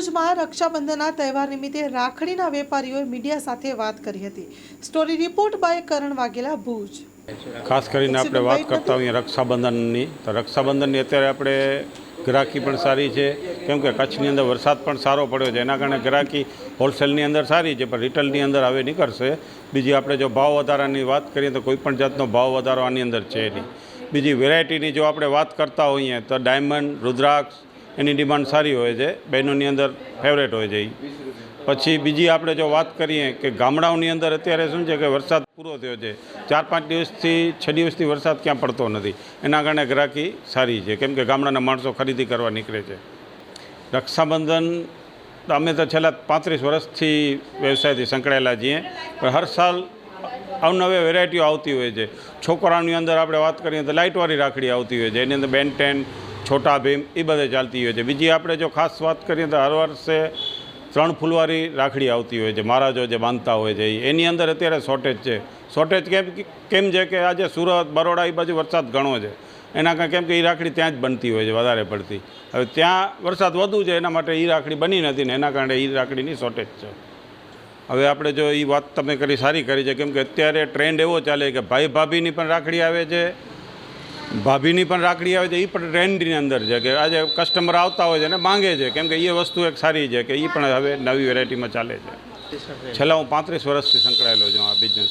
ભુજમાં રક્ષાબંધનના તહેવાર નિમિત્તે રાખડીના વેપારીઓએ મીડિયા સાથે વાત કરી હતી. Story report by Karan Vaghela Bhuj. ખાસ કરીને આપણે વાત કરતા હોઈએ રક્ષાબંધનની તો રક્ષાબંધનની અત્યારે આપણે ગ્રાહકી પણ સારી છે. કેમ કે કચ્છની અંદર વરસાદ પણ સારો પડ્યો છે. એના કારણે ગ્રાહકી હોલસેલની અંદર સારી છે પણ રિટેલની અંદર હવે નીકળશે. બીજી આપણે જો ભાવ વધારાની વાત કરીએ તો કોઈપણ જાતનો ભાવ વધારો આની અંદર છે નહીં. બીજી વેરાયટીની જો આપણે વાત કરતા હોઈએ તો ડાયમંડ રુદ્રાક્ષ એની ડિમાન્ડ સારી હોય છે, બહેનોની અંદર ફેવરેટ હોય છે એ પછી બીજી આપણે જો વાત કરીએ કે ગામડાઓની અંદર અત્યારે શું છે કે વરસાદ પૂરો થયો છે. ચાર પાંચ દિવસથી, છ દિવસથી વરસાદ ક્યાં પડતો નથી. એના કારણે ગ્રાહકી સારી છે. કેમ કે ગામડાના માણસો ખરીદી કરવા નીકળે છે. રક્ષાબંધન, અમે તો છેલ્લા પાંત્રીસ વર્ષથી વ્યવસાયથી સંકળાયેલા છીએ. પણ હર સાલ અવનવી વેરાયટીઓ આવતી હોય છે. છોકરાઓની અંદર આપણે વાત કરીએ તો લાઇટવાળી રાખડી આવતી હોય છે. એની અંદર બેન ટેન છોટા ભીમ, એ બધે ચાલતી હોય છે. બીજી આપણે જો ખાસ વાત કરીએ તો હર વર્ષે ત્રણ ફૂલવાળી રાખડી આવતી હોય છે, મહારાજો જે બાંધતા હોય છે. એની અંદર અત્યારે શોર્ટેજ છે. શોર્ટેજ કેમ કેમ છે કે આજે સુરત, બરોડા એ બાજુ વરસાદ ઘણો છે. એના કારણે કેમ કે એ રાખડી ત્યાં જ બનતી હોય છે, વધારે પડતી. હવે ત્યાં વરસાદ વધુ છે, એના માટે એ રાખડી બની નથી ને એના કારણે એ રાખડીની શોર્ટેજ છે. હવે આપણે જો એ વાત તમે કરી, સારી કરી છે, કેમ કે અત્યારે ટ્રેન્ડ એવો ચાલે કે ભાઈ ભાભીની પણ રાખડી આવે છે ભાભીની પણ રાખડી આવે છે એ પણ ટ્રેન્ડની અંદર છે કે આજે કસ્ટમર આવતા હોય છે અને માંગે છે કેમ કે એ વસ્તુ એક સારી છે કે એ પણ હવે નવી વેરાયટીમાં ચાલે છે. છેલ્લા હું પાંત્રીસ વર્ષથી સંકળાયેલો છું આ બિઝનેસ